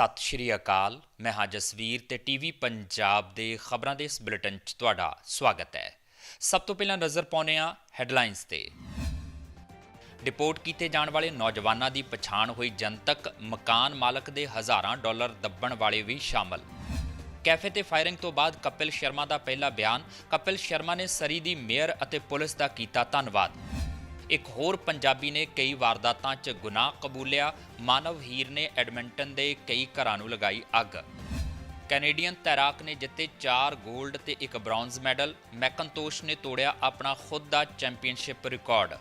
ਸਤਿ ਸ਼੍ਰੀ ਅਕਾਲ। ਮੈਂ ਹਾਂ ਜਸਵੀਰ ਤੇ ਟੀਵੀ ਪੰਜਾਬ ਦੇ ਖਬਰਾਂ ਦੇ ਇਸ ਬੁਲੇਟਿਨ 'ਚ ਤੁਹਾਡਾ ਸਵਾਗਤ ਹੈ। ਸਭ ਤੋਂ ਪਹਿਲਾਂ ਨਜ਼ਰ ਪਾਉਂਦੇ ਹਾਂ ਹੈਡਲਾਈਨਸ ਤੇ। ਡਿਪੋਰਟ ਕੀਤੇ ਜਾਣ ਵਾਲੇ ਨੌਜਵਾਨਾਂ ਦੀ ਪਛਾਣ ਹੋਈ ਜਨਤਕ ਮਕਾਨ ਮਾਲਕ ਦੇ ਹਜ਼ਾਰਾਂ ਡਾਲਰ ਦੱਬਣ ਵਾਲੇ ਵੀ ਸ਼ਾਮਲ। ਕੈਫੇ ਤੇ ਫਾਇਰਿੰਗ ਤੋਂ ਬਾਅਦ ਕਪਿਲ ਸ਼ਰਮਾ ਦਾ ਪਹਿਲਾ ਬਿਆਨ। ਕਪਿਲ ਸ਼ਰਮਾ ਨੇ ਸਰੀ ਦੀ ਮੇਅਰ ਅਤੇ ਪੁਲਿਸ ਦਾ ਕੀਤਾ ਧੰਨਵਾਦ। ਇੱਕ ਹੋਰ ਪੰਜਾਬੀ ਨੇ ਕਈ ਵਾਰਦਾਤਾਂ 'ਚ ਗੁਨਾਹ ਕਬੂਲਿਆ ਮਾਨਵ ਹੀਰ ਨੇ ਐਡਮਿੰਟਨ ਦੇ ਕਈ ਘਰਾਂ ਨੂੰ ਲਗਾਈ ਅੱਗ। ਕੈਨੇਡੀਅਨ ਤੈਰਾਕ ਨੇ ਜਿੱਤੇ 4 골ਡ ਤੇ ਇੱਕ ਬ੍ਰੌਂਜ਼ ਮੈਡਲ। ਮੈਕਨਤੋਸ਼ ਨੇ ਤੋੜਿਆ ਆਪਣਾ ਖੁਦ ਦਾ ਚੈਂਪੀਅਨਸ਼ਿਪ ਰਿਕਾਰਡ।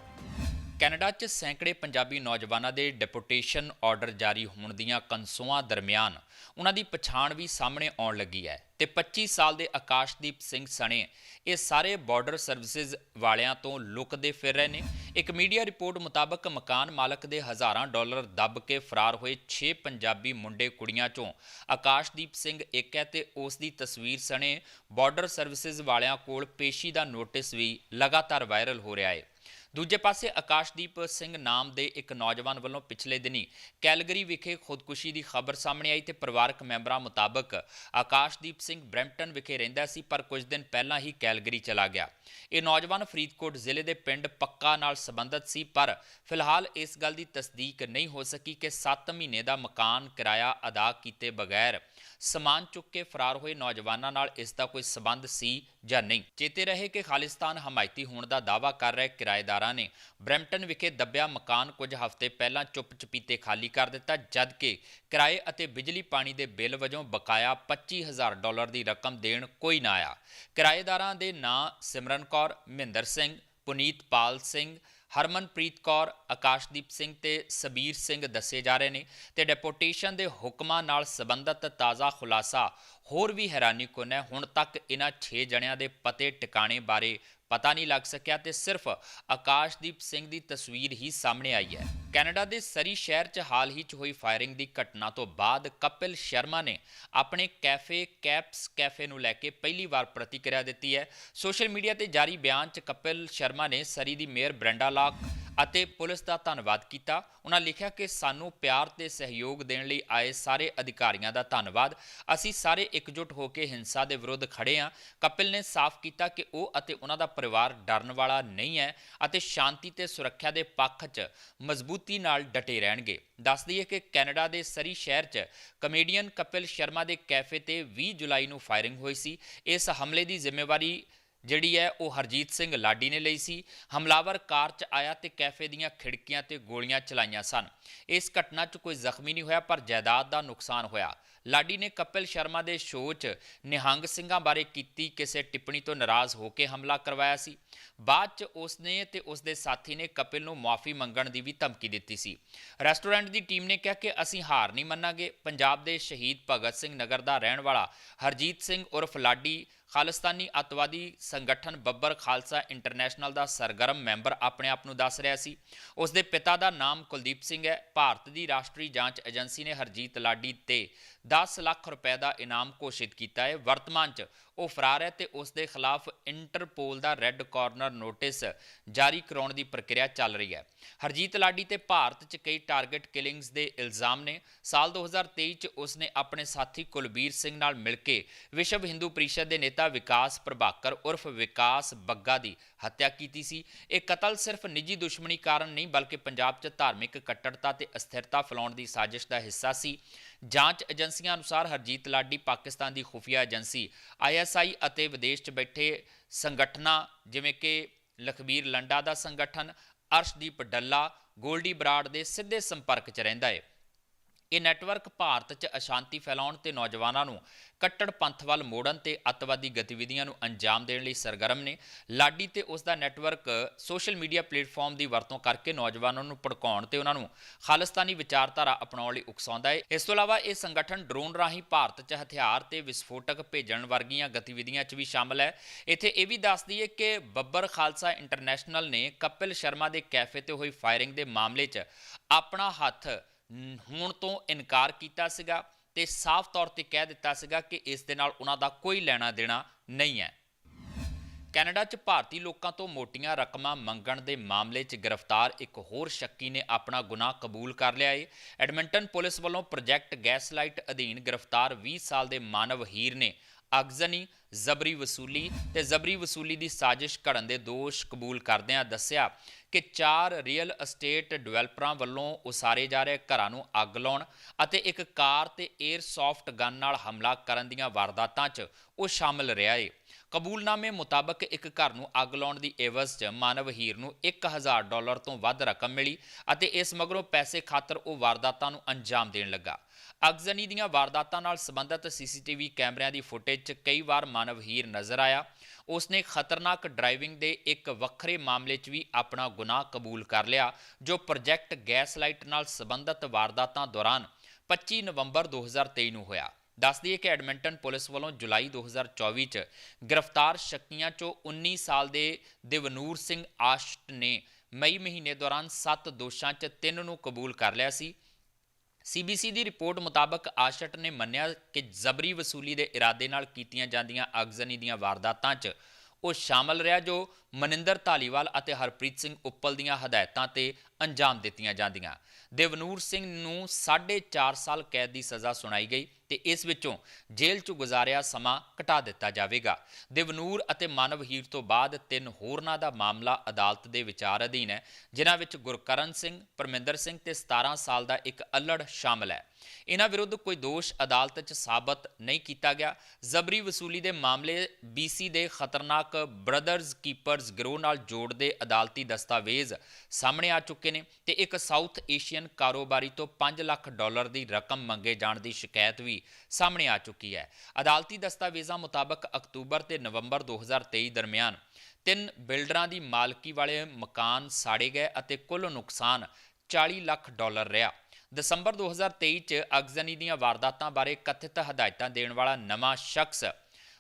ਕੈਨੇਡਾ 'ਚ ਸੈਂਕੜੇ ਪੰਜਾਬੀ ਨੌਜਵਾਨਾਂ ਦੇ ਡਿਪੋਟੇਸ਼ਨ ਆਰਡਰ ਜਾਰੀ ਹੋਣ ਦੀਆਂ ਕਨਸੂਆਂ ਦਰਮਿਆਨ ਉਹਨਾਂ ਦੀ ਪਛਾਣ ਵੀ ਸਾਹਮਣੇ ਆਉਣ ਲੱਗੀ ਹੈ ਤੇ 25 ਸਾਲ ਦੇ ਆਕਾਸ਼ਦੀਪ ਸਿੰਘ ਸਣੇ ਇਹ ਸਾਰੇ ਬਾਰਡਰ ਸਰਵਿਸਿਜ਼ ਵਾਲਿਆਂ ਤੋਂ ਲੁਕਦੇ ਫਿਰ ਰਹੇ ਨੇ। ਇੱਕ ਮੀਡੀਆ ਰਿਪੋਰਟ ਮੁਤਾਬਕ ਮਕਾਨ ਮਾਲਕ ਦੇ ਹਜ਼ਾਰਾਂ ਡਾਲਰ ਦੱਬ ਕੇ ਫਰਾਰ ਹੋਏ 6 ਪੰਜਾਬੀ ਮੁੰਡੇ ਕੁੜੀਆਂ ਚੋਂ ਆਕਾਸ਼ਦੀਪ ਸਿੰਘ ਇੱਕ ਹੈ ਤੇ ਉਸ ਦੀ ਤਸਵੀਰ ਸਣੇ ਬਾਰਡਰ ਸਰਵਿਸਿਜ਼ ਵਾਲਿਆਂ ਕੋਲ ਪੇਸ਼ੀ ਦਾ ਨੋਟਿਸ ਵੀ ਲਗਾਤਾਰ ਵਾਇਰਲ ਹੋ ਰਿਹਾ ਹੈ। ਦੂਜੇ ਪਾਸੇ ਆਕਾਸ਼ਦੀਪ ਸਿੰਘ ਨਾਮ ਦੇ ਇੱਕ ਨੌਜਵਾਨ ਵੱਲੋਂ ਪਿਛਲੇ ਦਿਨੀ ਕੈਲਗਰੀ ਵਿਖੇ ਖੁਦਕੁਸ਼ੀ ਦੀ ਖਬਰ ਸਾਹਮਣੇ ਆਈ ਤੇ ਪਰਿਵਾਰਕ ਮੈਂਬਰਾਂ ਮੁਤਾਬਕ ਆਕਾਸ਼ਦੀਪ ਸਿੰਘ ਬ੍ਰੈਂਪਟਨ ਵਿਖੇ ਰਹਿੰਦਾ ਸੀ, ਪਰ ਕੁਝ ਦਿਨ ਪਹਿਲਾਂ ਹੀ ਕੈਲਗਰੀ ਚਲਾ ਗਿਆ। ਇਹ ਨੌਜਵਾਨ ਫਰੀਦਕੋਟ ਜ਼ਿਲ੍ਹੇ ਦੇ ਪਿੰਡ ਪੱਕਾ ਨਾਲ ਸੰਬੰਧਿਤ ਸੀ, ਪਰ ਫਿਲਹਾਲ ਇਸ ਗੱਲ ਦੀ ਤਸਦੀਕ ਨਹੀਂ ਹੋ ਸਕੀ ਕਿ 7 ਮਹੀਨੇ ਦਾ ਮਕਾਨ ਕਿਰਾਇਆ ਅਦਾ ਕੀਤੇ ਬਗੈਰ ਸਮਾਨ ਚੁੱਕ ਕੇ ਫਰਾਰ ਹੋਏ ਨੌਜਵਾਨਾਂ ਨਾਲ ਇਸ ਦਾ ਕੋਈ ਸਬੰਧ ਸੀ ਜਾਂ ਨਹੀਂ? ਚੇਤੇ ਰਹੇ ਕਿ ਖਾਲਿਸਤਾਨ ਹਮਾਇਤੀ ਹੋਣ ਦਾ ਦਾਅਵਾ ਕਰ ਰਹੇ ਕਿਰਾਏਦਾਰਾਂ ਨੇ ਬ੍ਰੈਂਪਟਨ ਵਿਖੇ ਦੱਬਿਆ ਮਕਾਨ ਕੁਝ ਹਫ਼ਤੇ ਪਹਿਲਾਂ ਚੁੱਪ ਚਪੀਤੇ ਖਾਲੀ ਕਰ ਦਿੱਤਾ, ਜਦਕਿ ਕਿਰਾਏ ਅਤੇ ਬਿਜਲੀ ਪਾਣੀ ਦੇ ਬਿੱਲ ਵਜੋਂ ਬਕਾਇਆ 25000 ਡਾਲਰ ਦੀ ਰਕਮ ਦੇਣ ਕੋਈ ਨਾ ਆਇਆ। ਕਿਰਾਏਦਾਰਾਂ ਦੇ ਨਾਂ ਸਿਮਰਨ ਕੌਰ, ਮਹਿੰਦਰ ਸਿੰਘ, ਪੁਨੀਤ ਪਾਲ ਸਿੰਘ ਹਰਮਨਪ੍ਰੀਤ ਕੌਰ, ਆਕਾਸ਼ਦੀਪ ਸਿੰਘ ਤੇ ਸਬੀਰ ਸਿੰਘ ਦੱਸੇ ਜਾ ਰਹੇ ਨੇ ਤੇ ਡੈਪੋਟੇਸ਼ਨ ਦੇ ਹੁਕਮਾਂ ਨਾਲ ਸੰਬੰਧਿਤ ਤਾਜ਼ਾ ਖੁਲਾਸਾ ਹੋਰ ਵੀ ਹੈਰਾਨੀਕੁੰਨ ਹੈ। ਹੁਣ ਤੱਕ ਇਹਨਾਂ 6 ਜਣਿਆਂ ਦੇ ਪਤੇ ਟਿਕਾਣੇ ਬਾਰੇ ਪਤਾ ਨਹੀਂ ਲੱਗ ਸਕਿਆ ਤੇ ਸਿਰਫ ਆਕਾਸ਼ਦੀਪ ਸਿੰਘ ਦੀ ਤਸਵੀਰ ਹੀ ਸਾਹਮਣੇ ਆਈ ਹੈ। ਕੈਨੇਡਾ ਦੇ ਸਰੀ ਸ਼ਹਿਰ 'ਚ ਹਾਲ ਹੀ 'ਚ ਹੋਈ ਫਾਇਰਿੰਗ ਦੀ ਘਟਨਾ ਤੋਂ ਬਾਅਦ ਕਪਿਲ ਸ਼ਰਮਾ ਨੇ ਆਪਣੇ ਕੈਫੇ ਕੈਪਸ ਕੈਫੇ ਨੂੰ ਲੈ ਕੇ ਪਹਿਲੀ ਵਾਰ ਪ੍ਰਤੀਕਿਰਿਆ ਦਿੱਤੀ ਹੈ। ਸੋਸ਼ਲ ਮੀਡੀਆ ਤੇ ਜਾਰੀ ਬਿਆਨ 'ਚ ਕਪਿਲ ਸ਼ਰਮਾ ਨੇ ਸਰੀ ਦੀ ਮੇਅਰ ਬ੍ਰੈਂਡਾ ਲਾਕ ਅਤੇ ਪੁਲਿਸ ਦਾ ਧੰਨਵਾਦ ਕੀਤਾ। ਉਹਨਾਂ ਲਿਖਿਆ ਕਿ ਸਾਨੂੰ ਪਿਆਰ ਤੇ ਸਹਿਯੋਗ ਦੇਣ ਲਈ ਆਏ ਸਾਰੇ ਅਧਿਕਾਰੀਆਂ ਦਾ ਧੰਨਵਾਦ। ਅਸੀਂ ਸਾਰੇ ਇਕਜੁੱਟ ਹੋ ਕੇ ਹਿੰਸਾ ਦੇ ਵਿਰੁੱਧ ਖੜੇ ਹਾਂ। ਕਪਿਲ ਨੇ ਸਾਫ਼ ਕੀਤਾ ਕਿ ਉਹ ਅਤੇ ਉਹਨਾਂ ਦਾ ਪਰਿਵਾਰ ਡਰਨ ਵਾਲਾ ਨਹੀਂ ਹੈ ਅਤੇ ਸ਼ਾਂਤੀ ਤੇ ਸੁਰੱਖਿਆ ਦੇ ਪੱਖ 'ਚ ਮਜ਼ਬੂਤੀ ਨਾਲ ਡਟੇ ਰਹਿਣਗੇ। ਦੱਸ ਦਈਏ ਕਿ ਕੈਨੇਡਾ ਦੇ ਸਰੀ ਸ਼ਹਿਰ 'ਚ ਕਮੇਡੀਅਨ ਕਪਿਲ ਸ਼ਰਮਾ ਦੇ ਕੈਫੇ ਤੇ 20 ਜੁਲਾਈ ਨੂੰ ਫਾਇਰਿੰਗ ਹੋਈ ਸੀ। ਇਸ ਹਮਲੇ ਦੀ ਜ਼ਿੰਮੇਵਾਰੀ ਜਿਹੜੀ ਹੈ ਉਹ ਹਰਜੀਤ ਸਿੰਘ ਲਾਡੀ ਨੇ ਲਈ ਸੀ। ਹਮਲਾਵਰ ਕਾਰ 'ਚ ਆਇਆ ਤੇ ਕੈਫੇ ਦੀਆਂ ਖਿੜਕੀਆਂ ਤੇ ਗੋਲੀਆਂ ਚਲਾਈਆਂ ਸਨ। ਇਸ ਘਟਨਾ 'ਚ ਕੋਈ ਜ਼ਖਮੀ ਨਹੀਂ ਹੋਇਆ, ਪਰ ਜਾਇਦਾਦ ਦਾ ਨੁਕਸਾਨ ਹੋਇਆ। ਲਾਡੀ ਨੇ ਕਪਿਲ ਸ਼ਰਮਾ ਦੇ ਸ਼ੋਅ 'ਚ ਨਿਹੰਗ ਸਿੰਘਾਂ ਬਾਰੇ ਕੀਤੀ ਕਿਸੇ ਟਿੱਪਣੀ ਤੋਂ ਨਾਰਾਜ਼ ਹੋ ਕੇ ਹਮਲਾ ਕਰਵਾਇਆ ਸੀ। ਬਾਅਦ 'ਚ ਉਸ ਨੇ ਤੇ ਉਸਦੇ ਸਾਥੀ ਨੇ ਕਪਿਲ ਨੂੰ ਮਾਫੀ ਮੰਗਣ ਦੀ ਵੀ ਧਮਕੀ ਦਿੱਤੀ ਸੀ। ਰੈਸਟੋਰੈਂਟ ਦੀ ਟੀਮ ਨੇ ਕਿਹਾ ਕਿ ਅਸੀਂ ਹਾਰ ਨਹੀਂ ਮੰਨਾਂਗੇ। ਪੰਜਾਬ ਦੇ ਸ਼ਹੀਦ ਭਗਤ ਸਿੰਘ ਨਗਰ ਦਾ ਰਹਿਣ ਵਾਲਾ ਹਰਜੀਤ ਸਿੰਘ ਉਰਫ ਲਾਡੀ ਖਾਲਿਸਤਾਨੀ ਅਤਵਾਦੀ ਸੰਗਠਨ ਬੱਬਰ ਖਾਲਸਾ ਇੰਟਰਨੈਸ਼ਨਲ ਦਾ ਸਰਗਰਮ ਮੈਂਬਰ ਆਪਣੇ ਆਪ ਨੂੰ ਦੱਸ ਰਿਹਾ ਸੀ। ਉਸ ਦੇ ਪਿਤਾ ਦਾ ਨਾਮ ਕੁਲਦੀਪ ਸਿੰਘ ਹੈ। ਭਾਰਤ ਦੀ ਰਾਸ਼ਟਰੀ ਜਾਂਚ ਏਜੰਸੀ ਨੇ ਹਰਜੀਤ ਲਾਡੀ ਤੇ 10 ਲੱਖ ਰੁਪਏ ਦਾ ਇਨਾਮ ਘੋਸ਼ਿਤ ਕੀਤਾ ਹੈ। ਵਰਤਮਾਨ 'ਚ ਉਹ ਫਰਾਰ ਹੈ ਤੇ ਉਸ ਦੇ ਖਿਲਾਫ ਇੰਟਰਪੋਲ ਦਾ ਰੈੱਡ ਕਾਰਨਰ ਨੋਟਿਸ ਜਾਰੀ ਕਰਾਉਣ ਦੀ ਪ੍ਰਕਿਰਿਆ ਚੱਲ ਰਹੀ ਹੈ। ਹਰਜੀਤ ਲਾਡੀ ਤੇ ਭਾਰਤ 'ਚ ਕਈ ਟਾਰਗੇਟ ਕਿਲਿੰਗਸ ਦੇ ਇਲਜ਼ਾਮ ਨੇ। ਸਾਲ 2023 'ਚ ਉਸਨੇ ਆਪਣੇ ਸਾਥੀ ਕੁਲਬੀਰ ਸਿੰਘ ਨਾਲ ਮਿਲ ਕੇ ਵਿਸ਼ਵ ਹਿੰਦੂ ਪ੍ਰੀਸ਼ਦ ਦੇ ਨੇਤਾ ਵਿਕਾਸ ਪ੍ਰਭਾਕਰ ਉਰਫ ਵਿਕਾਸ ਬੱਗਾ ਦੀ ਹੱਤਿਆ ਕੀਤੀ ਸੀ। ਇਹ ਕਤਲ ਸਿਰਫ ਨਿੱਜੀ ਦੁਸ਼ਮਣੀ ਕਾਰਨ ਨਹੀਂ, ਬਲਕਿ ਪੰਜਾਬ 'ਚ ਧਾਰਮਿਕ ਕੱਟੜਤਾ ਤੇ ਅਸਥਿਰਤਾ ਫੈਲਾਉਣ ਦੀ ਸਾਜ਼ਿਸ਼ ਦਾ ਹਿੱਸਾ ਸੀ। ਜਾਂਚ ਏਜੰਸੀਆਂ ਅਨੁਸਾਰ ਹਰਜੀਤ ਲਾਡੀ ਪਾਕਿਸਤਾਨ ਦੀ ਖੁਫੀਆ ਏਜੰਸੀ ਆਈਐਸਆਈ ਅਤੇ ਵਿਦੇਸ਼ 'ਚ ਬੈਠੇ ਸੰਗਠਨਾਂ ਜਿਵੇਂ ਕਿ ਲਖਬੀਰ ਲੰਡਾ ਦਾ ਸੰਗਠਨ, ਅਰਸ਼ਦੀਪ ਡੱਲਾ, ਗੋਲਡੀ ਬਰਾੜ ਦੇ ਸਿੱਧੇ ਸੰਪਰਕ 'ਚ ਰਹਿੰਦਾ ਹੈ। ਇਹ ਨੈਟਵਰਕ ਭਾਰਤ 'ਚ ਅਸ਼ਾਂਤੀ ਫੈਲਾਉਣ ਤੇ ਨੌਜਵਾਨਾਂ ਨੂੰ ਕੱਟੜ ਪੰਥ ਵੱਲ ਮੋੜਨ ਤੇ ਅੱਤਵਾਦੀ ਗਤੀਵਿਧੀਆਂ ਨੂੰ ਅੰਜਾਮ ਦੇਣ ਲਈ ਸਰਗਰਮ ਨੇ। ਲਾਡੀ ਤੇ ਉਸ ਦਾ ਨੈਟਵਰਕ ਸੋਸ਼ਲ ਮੀਡੀਆ ਪਲੇਟਫਾਰਮ ਦੀ ਵਰਤੋਂ ਕਰਕੇ ਨੌਜਵਾਨਾਂ ਨੂੰ ਭੜਕਾਉਣ ਤੇ ਉਹਨਾਂ ਨੂੰ ਖਾਲਿਸਤਾਨੀ ਵਿਚਾਰਧਾਰਾ ਅਪਣਾਉਣ ਲਈ ਉਕਸਾਉਂਦਾ ਹੈ ਇਸ ਤੋਂ ਇਲਾਵਾ ਇਹ ਸੰਗਠਨ ਡਰੋਨ ਰਾਹੀਂ ਭਾਰਤ 'ਚ ਹਥਿਆਰ ਤੇ ਵਿਸਫੋਟਕ ਭੇਜਣ ਵਰਗੀਆਂ ਗਤੀਵਿਧੀਆਂ 'ਚ ਵੀ ਸ਼ਾਮਲ ਹੈ। ਇੱਥੇ ਇਹ ਵੀ ਦੱਸ ਦਈਏ ਕਿ ਬੱਬਰ ਖਾਲਸਾ ਇੰਟਰਨੈਸ਼ਨਲ ਨੇ ਕਪਿਲ ਸ਼ਰਮਾ ਦੇ ਕੈਫੇ ਤੇ ਹੋਈ ਫਾਇਰਿੰਗ ਦੇ ਮਾਮਲੇ 'ਚ ਆਪਣਾ ਹੱਥ ਹੋਣ ਤੋਂ ਇਨਕਾਰ ਕੀਤਾ ਸੀਗਾ ਤੇ ਸਾਫ਼ ਤੌਰ ਤੇ ਕਹਿ ਦਿੱਤਾ ਸੀਗਾ ਕਿ ਇਸ ਦੇ ਨਾਲ ਉਹਨਾਂ ਦਾ ਕੋਈ ਲੈਣਾ ਦੇਣਾ ਨਹੀਂ ਹੈ। ਕੈਨੇਡਾ 'ਚ ਭਾਰਤੀ ਲੋਕਾਂ ਤੋਂ ਮੋਟੀਆਂ ਰਕਮਾਂ ਮੰਗਣ ਦੇ ਮਾਮਲੇ 'ਚ ਗ੍ਰਿਫਤਾਰ ਇੱਕ ਹੋਰ ਸ਼ੱਕੀ ਨੇ ਆਪਣਾ ਗੁਨਾਹ ਕਬੂਲ ਕਰ ਲਿਆ ਏ। ਐਡਮਿੰਟਨ ਪੁਲਿਸ ਵੱਲੋਂ ਪ੍ਰੋਜੈਕਟ ਗੈਸਲਾਈਟ ਅਧੀਨ ਗ੍ਰਿਫਤਾਰ 20 ਸਾਲ ਦੇ ਮਾਨਵ ਹੀਰ ਨੇ ਅਗਜ਼ਨੀ ਜ਼ਬਰੀ ਵਸੂਲੀ ਤੇ ਜ਼ਬਰੀ ਵਸੂਲੀ ਦੀ ਸਾਜ਼ਿਸ਼ ਘੜਨ ਦੇ ਦੋਸ਼ ਕਬੂਲ ਕਰਦਿਆਂ ਦੱਸਿਆ ਕਿ ਚਾਰ ਰੀਅਲ ਅਸਟੇਟ ਡਿਵੈਲਪਰਾਂ ਵੱਲੋਂ ਉਸਾਰੇ ਜਾ ਰਹੇ ਘਰਾਂ ਨੂੰ ਅੱਗ ਲਾਉਣ ਅਤੇ ਇੱਕ ਕਾਰ ਤੇ 에ਅਰ ਗਨ ਨਾਲ ਹਮਲਾ ਕਰਨ ਦੀਆਂ ਵਾਰਦਾਤਾਂ 'ਚ ਉਹ ਸ਼ਾਮਲ ਰਿਹਾ ਏ। ਕਬੂਲਨਾਮੇ ਮੁਤਾਬਕ ਇੱਕ ਘਰ ਨੂੰ ਅੱਗ ਲਾਉਣ ਦੀ ਏਵਜ਼ 'ਚ ਮਾਨਵ ਹੀਰ ਨੂੰ 1000 ਡਾਲਰ ਤੋਂ ਵੱਧ ਰਕਮ ਮਿਲੀ ਅਤੇ ਇਸ ਮਗਰੋਂ ਪੈਸੇ ਖਾਤਰ ਉਹ ਵਾਰਦਾਤਾਂ ਨੂੰ ਅੰਜਾਮ ਦੇਣ ਲੱਗਾ। ਅਗਜ਼ਨੀ ਦੀਆਂ ਵਾਰਦਾਤਾਂ ਨਾਲ ਸੰਬੰਧਿਤ ਸੀਸੀਟੀਵੀ ਕੈਮਰਿਆਂ ਦੀ ਫੁਟੇਜ 'ਚ ਕਈ ਵਾਰ ਮਾਨਵ ਹੀਰ ਨਜ਼ਰ ਆਇਆ। ਉਸਨੇ ਖਤਰਨਾਕ ਡਰਾਈਵਿੰਗ ਦੇ ਇੱਕ ਵੱਖਰੇ ਮਾਮਲੇ 'ਚ ਵੀ ਆਪਣਾ ਗੁਨਾਹ ਕਬੂਲ ਕਰ ਲਿਆ, ਜੋ ਪ੍ਰੋਜੈਕਟ ਗੈਸ ਲਾਈਟ ਨਾਲ ਸੰਬੰਧਿਤ ਵਾਰਦਾਤਾਂ ਦੌਰਾਨ 25 ਨਵੰਬਰ 2023 ਨੂੰ ਹੋਇਆ। ਦੱਸ ਦਈਏ ਕਿ ਐਡਮਿੰਟਨ ਪੁਲਿਸ ਵੱਲੋਂ ਜੁਲਾਈ 2024 ਚ ਗ੍ਰਿਫਤਾਰ ਸ਼ੱਕੀਆਂ ਚੋਂ 19 ਸਾਲ ਦੇ ਦਿਵਨੂਰ ਸਿੰਘ ਆਸ਼ਟ ਨੇ ਮਈ ਮਹੀਨੇ ਦੌਰਾਨ 7 ਦੋਸ਼ਾਂ 'ਚ 3 ਨੂੰ ਕਬੂਲ ਕਰ ਲਿਆ ਸੀ। ਸੀਬੀਸੀ ਦੀ ਰਿਪੋਰਟ ਮੁਤਾਬਕ ਆਸ਼ਟ ਨੇ ਮੰਨਿਆ ਕਿ ਜ਼ਬਰੀ ਵਸੂਲੀ ਦੇ ਇਰਾਦੇ ਨਾਲ ਕੀਤੀਆਂ ਜਾਂਦੀਆਂ ਅਗਜ਼ਨੀ ਦੀਆਂ ਵਾਰਦਾਤਾਂ 'ਚ ਉਹ ਸ਼ਾਮਲ ਰਿਹਾ ਜੋ ਮਨਿੰਦਰ ਧਾਲੀਵਾਲ ਅਤੇ ਹਰਪ੍ਰੀਤ ਸਿੰਘ ਉੱਪਲ ਦੀਆਂ ਹਦਾਇਤਾਂ ਤੇ ਅੰਜਾਮ ਦਿੱਤੀਆਂ ਜਾਂਦੀਆਂ। ਦੇਵਨੂਰ ਸਿੰਘ ਨੂੰ 4.5 ਸਾਲ ਕੈਦ ਦੀ ਸਜ਼ਾ ਸੁਣਾਈ ਗਈ ਤੇ ਇਸ ਵਿੱਚੋਂ ਜੇਲ੍ਹ 'ਚ ਗੁਜ਼ਾਰਿਆ ਸਮਾਂ ਘਟਾ ਦਿੱਤਾ ਜਾਵੇਗਾ। ਦੇਵਨੂਰ ਅਤੇ ਮਾਨਵ ਹੀਰ ਤੋਂ ਬਾਅਦ ਤਿੰਨ ਹੋਰਨਾਂ ਦਾ ਮਾਮਲਾ ਅਦਾਲਤ ਦੇ ਵਿਚਾਰ ਅਧੀਨ ਹੈ, ਜਿਨ੍ਹਾਂ ਵਿੱਚ ਗੁਰਕਰਨ ਸਿੰਘ, ਪਰਮਿੰਦਰ ਸਿੰਘ ਤੇ 17 ਸਾਲ ਦਾ ਇੱਕ ਅਲੜ ਸ਼ਾਮਲ ਹੈ। ਇਹਨਾਂ ਵਿਰੁੱਧ ਕੋਈ ਦੋਸ਼ ਅਦਾਲਤ 'ਚ ਸਾਬਤ ਨਹੀਂ ਕੀਤਾ ਗਿਆ। ਜ਼ਬਰੀ ਵਸੂਲੀ ਦੇ ਮਾਮਲੇ BC ਦੇ ਖਤਰਨਾਕ ਬ੍ਰਦਰਜ਼ ਕੀਪਰਜ਼ ਗਿਰੋਹ ਨਾਲ ਜੋੜਦੇ ਅਦਾਲਤੀ ਦਸਤਾਵੇਜ਼ ਸਾਹਮਣੇ ਆ ਚੁੱਕੇ ਨੇ ਤੇ ਇੱਕ ਸਾਊਥ ਏਸ਼ੀਅਨ ਕਾਰੋਬਾਰੀ ਤੋਂ 5 ਲੱਖ ਡਾਲਰ ਦੀ ਰਕਮ ਮੰਗੇ ਜਾਣ ਦੀ ਸ਼ਿਕਾਇਤ ਵੀ ਸਾਹਮਣੇ ਆ ਚੁੱਕੀ ਹੈ। ਅਦਾਲਤੀ ਦਸਤਾਵੇਜ਼ਾਂ ਮੁਤਾਬਕ ਅਕਤੂਬਰ ਤੇ ਨਵੰਬਰ 2023 ਦਰਮਿਆਨ ਤਿੰਨ ਬਿਲਡਰਾਂ ਦੀ ਮਾਲਕੀ ਵਾਲੇ ਮਕਾਨ ਸਾੜੇ ਗਏ ਅਤੇ ਕੁੱਲ ਨੁਕਸਾਨ 40 ਲੱਖ ਡਾਲਰ ਰਿਹਾ। ਦਸੰਬਰ 2023 ਚ ਅਗਜ਼ਨੀ ਦੀਆਂ ਵਾਰਦਾਤਾਂ ਬਾਰੇ ਕਥਿਤ ਹਦਾਇਤਾਂ ਦੇਣ ਵਾਲਾ ਨਵਾਂ ਸ਼ਖਸ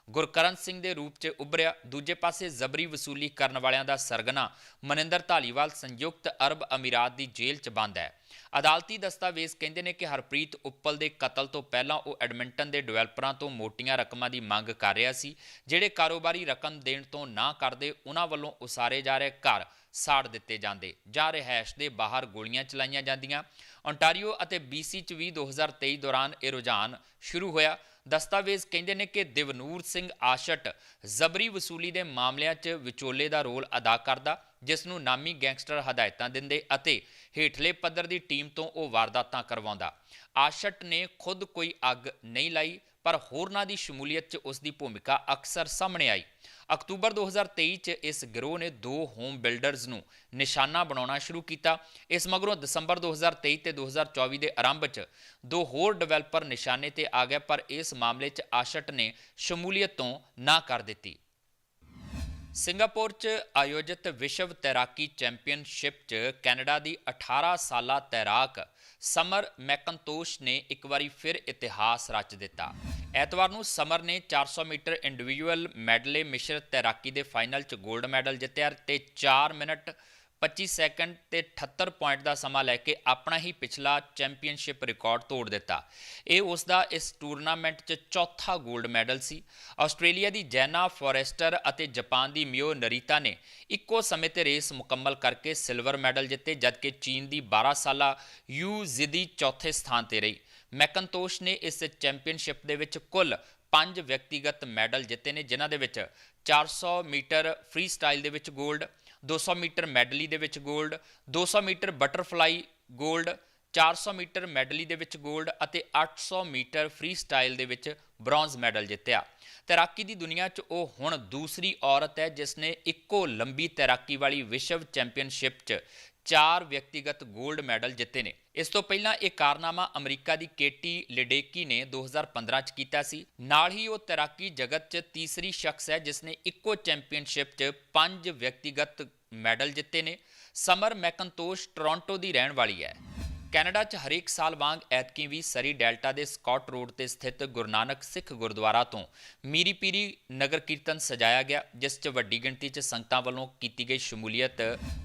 ਗੁਰਕਰਨ ਸਿੰਘ ਦੇ ਰੂਪ 'ਚ ਉਭਰਿਆ, ਦੂਜੇ ਪਾਸੇ ਜ਼ਬਰੀ ਵਸੂਲੀ ਕਰਨ ਵਾਲਿਆਂ ਦਾ ਸਰਗਨਾ ਮਨਿੰਦਰ ਧਾਲੀਵਾਲ ਸੰਯੁਕਤ ਅਰਬ ਅਮੀਰਾਤ ਦੀ ਜੇਲ੍ਹ 'ਚ ਬੰਦ ਹੈ। ਅਦਾਲਤੀ ਦਸਤਾਵੇਜ਼ ਕਹਿੰਦੇ ਨੇ ਕਿ ਹਰਪ੍ਰੀਤ ਉੱਪਲ ਦੇ ਕਤਲ ਤੋਂ ਪਹਿਲਾਂ ਉਹ ਐਡਮਿੰਟਨ ਦੇ ਡਿਵੈਲਪਰਾਂ ਤੋਂ ਮੋਟੀਆਂ ਰਕਮਾਂ ਦੀ ਮੰਗ ਕਰ ਰਿਹਾ ਸੀ, ਜਿਹੜੇ ਕਾਰੋਬਾਰੀ ਰਕਮ ਦੇਣ ਤੋਂ ਨਾ ਕਰਦੇ ਉਹਨਾਂ ਵੱਲੋਂ ਉਸਾਰੇ ਜਾ ਰਹੇ ਘਰ ਸਾੜ ਦਿੱਤੇ ਜਾਂਦੇ ਜਾਂ ਰਿਹਾਇਸ਼ ਦੇ ਬਾਹਰ ਗੋਲੀਆਂ ਚਲਾਈਆਂ ਜਾਂਦੀਆਂ। ਓਨਟਾਰੀਓ ਅਤੇ BC ਚ ਵੀ 2023 ਦੌਰਾਨ ਇਹ ਰੁਝਾਨ ਸ਼ੁਰੂ ਹੋਇਆ। ਦਸਤਾਵੇਜ਼ ਕਹਿੰਦੇ ਨੇ ਕਿ ਦਿਵਨੂਰ ਸਿੰਘ ਆਸ਼ਟ ਜ਼ਬਰੀ ਵਸੂਲੀ ਦੇ ਮਾਮਲਿਆਂ 'ਚ ਵਿਚੋਲੇ ਦਾ ਰੋਲ ਅਦਾ ਕਰਦਾ, ਜਿਸ ਨੂੰ ਨਾਮੀ ਗੈਂਗਸਟਰ ਹਦਾਇਤਾਂ ਦਿੰਦੇ ਅਤੇ ਹੇਠਲੇ ਪੱਧਰ ਦੀ ਟੀਮ ਤੋਂ ਉਹ ਵਾਰਦਾਤਾਂ ਕਰਵਾਉਂਦਾ। ਆਸ਼ਟ ਨੇ ਖੁਦ ਕੋਈ ਅੱਗ ਨਹੀਂ ਲਾਈ ਪਰ ਹੋਰਨਾਂ ਦੀ ਸ਼ਮੂਲੀਅਤ 'ਚ ਉਸ ਦੀ ਭੂਮਿਕਾ ਅਕਸਰ ਸਾਹਮਣੇ ਆਈ। ਅਕਤੂਬਰ 2023 ਚ ਇਸ ਗਿਰੋਹ ਨੇ ਦੋ ਹੋਮ ਬਿਲਡਰਜ਼ ਨੂੰ ਨਿਸ਼ਾਨਾ ਬਣਾਉਣਾ ਸ਼ੁਰੂ ਕੀਤਾ। ਇਸ ਮਗਰੋਂ ਦਸੰਬਰ 2023 ਤੇ 2024 ਦੇ ਆਰੰਭ ਚ ਦੋ ਹੋਰ ਡਿਵੈਲਪਰ ਨਿਸ਼ਾਨੇ ਤੇ ਆ ਗਏ, ਪਰ ਇਸ ਮਾਮਲੇ ਚ ਆਸ਼ਟ ਨੇ ਸ਼ਮੂਲੀਅਤ ਤੋਂ ਨਾ ਕਰ ਦਿੱਤੀ। ਸਿੰਗਾਪੁਰ 'ਚ ਆਯੋਜਿਤ ਵਿਸ਼ਵ ਤੈਰਾਕੀ ਚੈਂਪੀਅਨਸ਼ਿਪ 'ਚ ਕੈਨੇਡਾ ਦੀ 18 ਸਾਲਾ ਤੈਰਾਕ ਸਮਰ ਮੈਕਨਤੋਸ਼ ਨੇ ਇੱਕ ਵਾਰੀ ਫਿਰ ਇਤਿਹਾਸ ਰਚ ਦਿੱਤਾ। ਐਤਵਾਰ ਨੂੰ ਸਮਰ ਨੇ 400 ਮੀਟਰ ਇੰਡੀਵਿਜੂਅਲ ਮੈਡਲੇ ਮਿਸ਼ਰਤ ਤੈਰਾਕੀ ਦੇ ਫਾਈਨਲ 'ਚ 골ਡ ਮੈਡਲ ਜਿੱਤਿਆ ਤੇ 4 ਮਿੰਟ 25 ਸੈਕਿੰਡ ਤੇ 78 ਪੁਆਇੰਟ ਦਾ ਸਮਾਂ ਲੈ ਕੇ ਆਪਣਾ ਹੀ ਪਿਛਲਾ ਚੈਂਪੀਅਨਸ਼ਿਪ ਰਿਕਾਰਡ ਤੋੜ ਦਿੱਤਾ। ਇਹ ਉਸ ਦਾ ਇਸ ਟੂਰਨਾਮੈਂਟ 'ਚ ਚੌਥਾ 골ਡ ਮੈਡਲ ਸੀ। ਆਸਟ੍ਰੇਲੀਆ ਦੀ ਜੈਨਾ ਫੋਰੈਸਟਰ ਅਤੇ ਜਾਪਾਨ ਦੀ ਮਿਓ ਨਰੀਤਾ ਨੇ ਇੱਕੋ ਸਮੇਂ ਤੇ ਰੇਸ ਮੁਕੰਮਲ ਕਰਕੇ ਸਿਲਵਰ ਮੈਡਲ ਜਿੱਤੇ, ਜਦਕਿ ਚੀਨ ਦੀ 12 ਸਾਲਾ ਯੂ ਜ਼ਿਦੀ ਚੌਥੇ ਸਥਾਨ ਤੇ ਰਹੀ। ਮੈਕਨਤੋਸ਼ ਨੇ ਇਸ ਚੈਂਪੀਅਨਸ਼ਿਪ ਦੇ ਵਿੱਚ ਕੁੱਲ ਪੰਜ ਵਿਅਕਤੀਗਤ ਮੈਡਲ ਜਿੱਤੇ ਨੇ, ਜਿਨ੍ਹਾਂ ਦੇ ਵਿੱਚ 400 ਮੀਟਰ ਫ੍ਰੀ ਸਟਾਈਲ ਦੇ ਵਿੱਚ 골ਡ 200 ਮੀਟਰ ਮੈਡਲੀ ਦੇ ਵਿੱਚ 골ਡ 200 ਮੀਟਰ ਬਟਰਫਲਾਈ 골ਡ 400 ਮੀਟਰ ਮੈਡਲੀ ਦੇ ਵਿੱਚ ਗੋਲਡ ਅਤੇ 800 ਮੀਟਰ ਫ੍ਰੀ ਸਟਾਈਲ ਦੇ ਵਿੱਚ ਬ੍ਰੌਂਜ਼ ਮੈਡਲ ਜਿੱਤਿਆ। ਤੈਰਾਕੀ ਦੀ ਦੁਨੀਆ 'ਚ ਉਹ ਹੁਣ ਦੂਸਰੀ ਔਰਤ ਹੈ ਜਿਸ ਨੇ ਇੱਕੋ ਲੰਬੀ ਤੈਰਾਕੀ ਵਾਲੀ ਵਿਸ਼ਵ ਚੈਂਪੀਅਨਸ਼ਿਪ 'ਚ ਚਾਰ ਵਿਅਕਤੀਗਤ 골ਡ ਮੈਡਲ ਜਿੱਤੇ ਨੇ। ਇਸ ਤੋਂ ਪਹਿਲਾਂ ਇਹ ਕਾਰਨਾਮਾ ਅਮਰੀਕਾ ਦੀ ਕੇਟੀ ਲਿਡੇਕੀ ਨੇ 2015 ਚ ਕੀਤਾ ਸੀ। ਨਾਲ ਹੀ ਉਹ ਤੈਰਾਕੀ ਜਗਤ 'ਚ ਤੀਸਰੀ ਸ਼ਖਸ ਹੈ, ਜਿਸ ਨੇ ਇੱਕੋ ਚੈਂਪੀਅਨਸ਼ਿਪ 'ਚ ਪੰਜ ਵਿਅਕਤੀਗਤ ਮੈਡਲ ਜਿੱਤੇ ਨੇ। ਸਮਰ ਮੈਕਨਤੋਸ਼ ਟੋਰਾਂਟੋ ਦੀ ਰਹਿਣ ਵਾਲੀ ਹੈ। ਕੈਨੇਡਾ 'ਚ ਹਰੇਕ ਸਾਲ ਵਾਂਗ ਐਤਕੀ ਵੀ ਸਰੀ ਡੈਲਟਾ ਦੇ ਸਕਾਟ ਰੋਡ ਤੇ ਸਥਿਤ ਗੁਰੂ ਨਾਨਕ ਸਿੱਖ ਗੁਰਦੁਆਰਾ ਤੋਂ ਮੀਰੀ ਪੀਰੀ ਨਗਰ ਕੀਰਤਨ ਸਜਾਇਆ ਗਿਆ, ਜਿਸ 'ਚ ਵੱਡੀ ਗਿਣਤੀ 'ਚ ਸੰਗਤਾਂ ਵੱਲੋਂ ਕੀਤੀ ਗਈ ਸ਼ਮੂਲੀਅਤ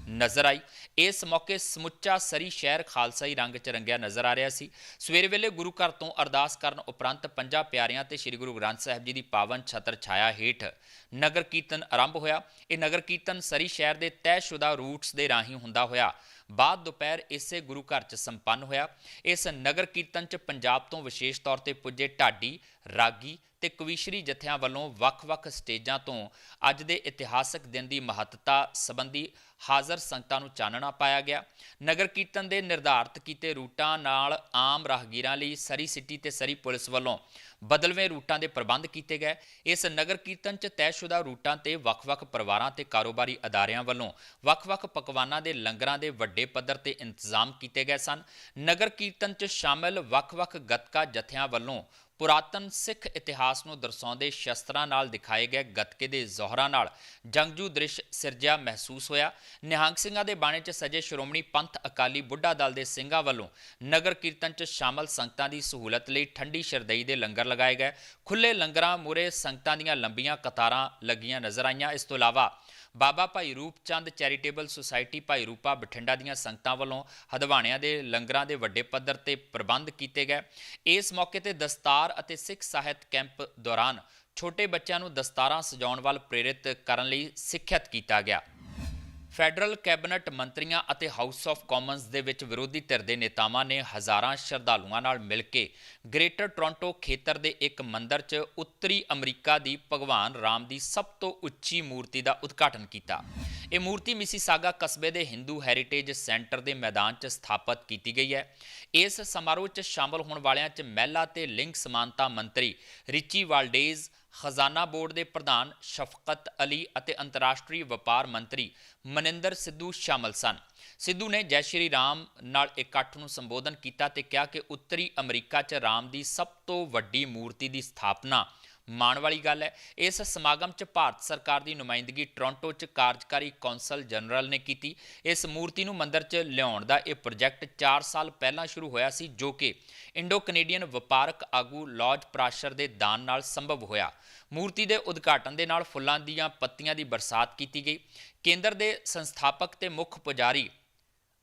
ਨਜ਼ਰ ਆਈ। ਇਸ ਮੌਕੇ ਸਮੁੱਚਾ ਸਰੀ ਸ਼ਹਿਰ ਖਾਲਸਾਈ ਰੰਗ 'ਚ ਰੰਗਿਆ ਨਜ਼ਰ ਆ ਰਿਹਾ ਸੀ। ਸਵੇਰ ਵੇਲੇ ਗੁਰੂ ਘਰ ਤੋਂ ਅਰਦਾਸ ਕਰਨ ਉਪਰੰਤ ਪੰਜਾਂ ਪਿਆਰਿਆਂ ਤੇ ਸ੍ਰੀ ਗੁਰੂ ਗ੍ਰੰਥ ਸਾਹਿਬ ਜੀ ਦੀ ਪਾਵਨ ਛਤਰ ਛਾਇਆ ਹੇਠ ਨਗਰ ਕੀਰਤਨ ਆਰੰਭ ਹੋਇਆ। ਇਹ ਨਗਰ ਕੀਰਤਨ ਸਰੀ ਸ਼ਹਿਰ ਦੇ ਤੈਅਸ਼ੁਦਾ ਰੂਟਸ ਦੇ ਰਾਹੀਂ ਹੁੰਦਾ ਹੋਇਆ। ਬਾਅਦ ਦੁਪਹਿਰ ਇਸੇ ਗੁਰੂ ਘਰ 'ਚ ਸੰਪੰਨ ਹੋਇਆ। ਇਸ ਨਗਰ ਕੀਰਤਨ 'ਚ ਪੰਜਾਬ ਤੋਂ ਵਿਸ਼ੇਸ਼ ਤੌਰ ਤੇ ਪੁੱਜੇ ਢਾਡੀ ਰਾਗੀ ਤੇ ਕਵੀਸ਼ਰੀ ਜਥਿਆਂ ਵੱਲੋਂ ਵੱਖ-ਵੱਖ ਸਟੇਜਾਂ ਤੋਂ ਅੱਜ ਦੇ ਇਤਿਹਾਸਕ ਦਿਨ ਦੀ ਮਹੱਤਤਾ ਸੰਬੰਧੀ ਹਾਜ਼ਰ ਸੰਗਤਾਂ ਨੂੰ ਚਾਨਣਾ ਪਾਇਆ ਗਿਆ। ਨਗਰ ਕੀਰਤਨ ਦੇ ਨਿਰਧਾਰਤ ਕੀਤੇ ਰੂਟਾਂ ਨਾਲ ਆਮ ਰਾਹਗੀਰਾਂ ਲਈ ਸਰੀ ਸਿਟੀ ਤੇ ਸਰੀ ਪੁਲਿਸ ਵੱਲੋਂ ਬਦਲਵੇਂ ਰੂਟਾਂ ਦੇ ਪ੍ਰਬੰਧ ਕੀਤੇ ਗਏ। ਇਸ ਨਗਰ ਕੀਰਤਨ 'ਚ ਤੈਅਸ਼ੁਦਾ ਰੂਟਾਂ ਤੇ ਵੱਖ-ਵੱਖ ਪਰਿਵਾਰਾਂ ਤੇ ਕਾਰੋਬਾਰੀ ਅਦਾਰਿਆਂ ਵੱਲੋਂ ਵੱਖ-ਵੱਖ ਪਕਵਾਨਾਂ ਦੇ ਲੰਗਰਾਂ ਦੇ ਵੱਡੇ ਪੱਧਰ ਤੇ ਇੰਤਜ਼ਾਮ ਕੀਤੇ ਗਏ ਸਨ। ਨਗਰ ਕੀਰਤਨ 'ਚ ਸ਼ਾਮਲ ਵੱਖ-ਵੱਖ ਗੱਤਕਾ ਜਥਿਆਂ ਵੱਲੋਂ ਪੁਰਾਤਨ ਸਿੱਖ ਇਤਿਹਾਸ ਨੂੰ ਦਰਸਾਉਂਦੇ ਸ਼ਸਤਰਾਂ ਨਾਲ ਦਿਖਾਏ ਗਏ ਗਤਕੇ ਦੇ ਜ਼ੋਹਰਾਂ ਨਾਲ ਜੰਗਜੂ ਦ੍ਰਿਸ਼ ਸਿਰਜਿਆ ਮਹਿਸੂਸ ਹੋਇਆ। ਨਿਹੰਗ ਸਿੰਘਾਂ ਦੇ ਬਾਣੇ 'ਚ ਸਜੇ ਸ਼੍ਰੋਮਣੀ ਪੰਥ ਅਕਾਲੀ ਬੁੱਢਾ ਦਲ ਦੇ ਸਿੰਘਾਂ ਵੱਲੋਂ ਨਗਰ ਕੀਰਤਨ 'ਚ ਸ਼ਾਮਲ ਸੰਗਤਾਂ ਦੀ ਸਹੂਲਤ ਲਈ ਠੰਡੀ ਸ਼ਰਦਈ ਦੇ ਲੰਗਰ ਲਗਾਏ ਗਏ। ਖੁੱਲੇ ਲੰਗਰਾਂ ਮੂਰੇ ਸੰਗਤਾਂ ਦੀਆਂ ਲੰਬੀਆਂ ਕਤਾਰਾਂ ਲੱਗੀਆਂ ਨਜ਼ਰ ਆਈਆਂ। ਇਸ ਤੋਂ ਇਲਾਵਾ ਬਾਬਾ ਭਾਈ ਰੂਪ ਚੰਦ ਚੈਰੀਟੇਬਲ ਸੁਸਾਇਟੀ ਭਾਈ ਰੂਪਾ ਬਠਿੰਡਾ ਦੀਆਂ ਸੰਗਤਾਂ ਵੱਲੋਂ ਹਦਵਾਣਿਆਂ ਦੇ ਲੰਗਰਾਂ ਦੇ ਵੱਡੇ ਪੱਧਰ ਤੇ ਪ੍ਰਬੰਧ ਕੀਤੇ ਗਏ। ਇਸ ਮੌਕੇ ਤੇ ਦਸਤਾਰ ਅਤੇ ਸਿੱਖ ਸਾਹਿਤ ਕੈਂਪ ਦੌਰਾਨ ਛੋਟੇ ਬੱਚਿਆਂ ਨੂੰ ਦਸਤਾਰਾਂ ਸਜਾਉਣ ਵੱਲ ਪ੍ਰੇਰਿਤ ਕਰਨ ਲਈ ਸਿੱਖਿਅਤ ਕੀਤਾ ਗਿਆ। ਫੈਡਰਲ ਕੈਬਨਿਟ ਮੰਤਰੀਆਂ ਅਤੇ ਹਾਊਸ ਆਫ ਕਾਮਨਸ ਦੇ ਵਿੱਚ ਵਿਰੋਧੀ ਧਿਰ ਦੇ ਨੇਤਾਵਾਂ ਨੇ ਹਜ਼ਾਰਾਂ ਸ਼ਰਧਾਲੂਆਂ ਨਾਲ ਮਿਲ ਕੇ ਗ੍ਰੇਟਰ ਟੋਰਾਂਟੋ ਖੇਤਰ ਦੇ ਇੱਕ ਮੰਦਿਰ 'ਚ ਉੱਤਰੀ ਅਮਰੀਕਾ ਦੀ ਭਗਵਾਨ ਰਾਮ ਦੀ ਸਭ ਤੋਂ ਉੱਚੀ ਮੂਰਤੀ ਦਾ ਉਦਘਾਟਨ ਕੀਤਾ। ਇਹ ਮੂਰਤੀ ਮਿਸੀਸਾਗਾ ਕਸਬੇ ਦੇ ਹਿੰਦੂ ਹੈਰੀਟੇਜ ਸੈਂਟਰ ਦੇ ਮੈਦਾਨ 'ਚ ਸਥਾਪਿਤ ਕੀਤੀ ਗਈ ਹੈ। ਇਸ ਸਮਾਰੋਹ 'ਚ ਸ਼ਾਮਲ ਹੋਣ ਵਾਲਿਆਂ 'ਚ ਮਹਿਲਾ ਤੇ ਲਿੰਗ ਸਮਾਨਤਾ ਮੰਤਰੀ ਰਿਚੀ ਵਾਲਡੇਜ਼ ਖਜ਼ਾਨਾ ਬੋਰਡ ਦੇ ਪ੍ਰਧਾਨ ਸ਼ਫਕਤ ਅਲੀ ਅਤੇ ਅੰਤਰਰਾਸ਼ਟਰੀ ਵਪਾਰ ਮੰਤਰੀ ਮਨਿੰਦਰ ਸਿੱਧੂ ਸ਼ਾਮਲ ਸਨ। ਸਿੱਧੂ ਨੇ ਜੈ ਸ਼੍ਰੀ ਰਾਮ ਨਾਲ ਇਕੱਠ ਨੂੰ ਸੰਬੋਧਨ ਕੀਤਾ ਤੇ ਕਿਹਾ ਕਿ ਉੱਤਰੀ ਅਮਰੀਕਾ 'ਚ ਰਾਮ ਦੀ ਸਭ ਤੋਂ ਵੱਡੀ ਮੂਰਤੀ ਦੀ ਸਥਾਪਨਾ ਮਾਣ ਵਾਲੀ ਗੱਲ ਹੈ। ਇਸ ਸਮਾਗਮ 'ਚ ਭਾਰਤ ਸਰਕਾਰ ਦੀ ਨੁਮਾਇੰਦਗੀ ਟੋਰਾਂਟੋ 'ਚ ਕਾਰਜਕਾਰੀ ਕੌਂਸਲ ਜਨਰਲ ਨੇ ਕੀਤੀ। ਇਸ ਮੂਰਤੀ ਨੂੰ ਮੰਦਰ 'ਚ ਲਿਆਉਣ ਦਾ ਇਹ ਪ੍ਰੋਜੈਕਟ 4 ਸਾਲ ਪਹਿਲਾਂ ਸ਼ੁਰੂ ਹੋਇਆ ਸੀ, ਜੋ ਕਿ ਇੰਡੋ ਕੈਨੇਡੀਅਨ ਵਪਾਰਕ ਆਗੂ ਲਾਰਡ ਪ੍ਰਾਸ਼ਰ ਦੇ ਦਾਨ ਨਾਲ ਸੰਭਵ ਹੋਇਆ। ਮੂਰਤੀ ਦੇ ਉਦਘਾਟਨ ਦੇ ਨਾਲ ਫੁੱਲਾਂ ਦੀਆਂ ਪੱਤੀਆਂ ਦੀ ਬਰਸਾਤ ਕੀਤੀ ਗਈ। ਕੇਂਦਰ ਦੇ ਸੰਸਥਾਪਕ ਤੇ ਮੁੱਖ ਪੁਜਾਰੀ